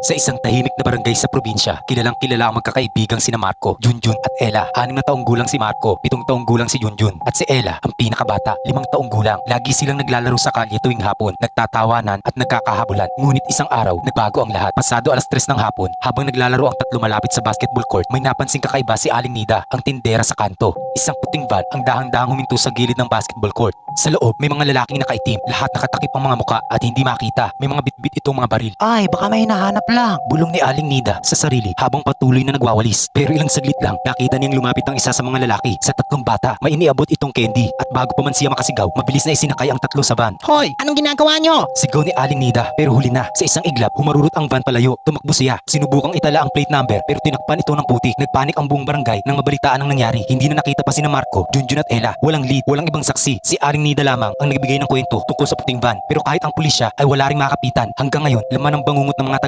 Sa isang tahimik na barangay sa probinsya, kilalang kilala ang magkakaibigang sina Marco, Junjun at Ella. Anim na taong gulang si Marco, pitong taong gulang si Junjun. At si Ella, ang pinakabata, limang taong gulang. Lagi silang naglalaro sa kalye tuwing hapon, nagtatawanan at nagkakahabulan. Ngunit isang araw, nagbago ang lahat. Pasado alas tres ng hapon, habang naglalaro ang tatlo malapit sa basketball court, may napansing kakaiba si Aling Nida, ang tindera sa kanto. Isang puting van ang dahang-dahang huminto sa gilid ng basketball court. Sa loob, may mga lalaking nakaitim, lahat nakatakip ang mga muka at hindi makita. May mga bitbit itong mga baril. Ay, baka may hinahanap lang. Bulong ni Aling Nida sa sarili habang patuloy na nagwawalis. Pero ilang saglit lang, nakita niyang lumapit ang isa sa mga lalaki sa tatlong bata. May iniabot itong candy at bago pa man siya makasigaw, mabilis na isinakay ang tatlo sa van. Hoy, anong ginagawa nyo? Sigaw ni Aling Nida pero huli na. Sa isang iglap, humarurot ang van palayo. Tumakbo siya. Sinubukang itala ang plate number pero tinakpan ito ng puti. Nagpanik ang buong barangay nang mabalitaan ang nangyari. Hindi na nakita pa sina Marco, Junjun at Ella. Walang lead, walang ibang saksi. Si Aling Nida lamang ang nagbigay ng kwento tungkol sa puting van. Pero kahit ang pulisya ay wala ring makapitan. Hanggang ngayon, laman ng bangungot ng mga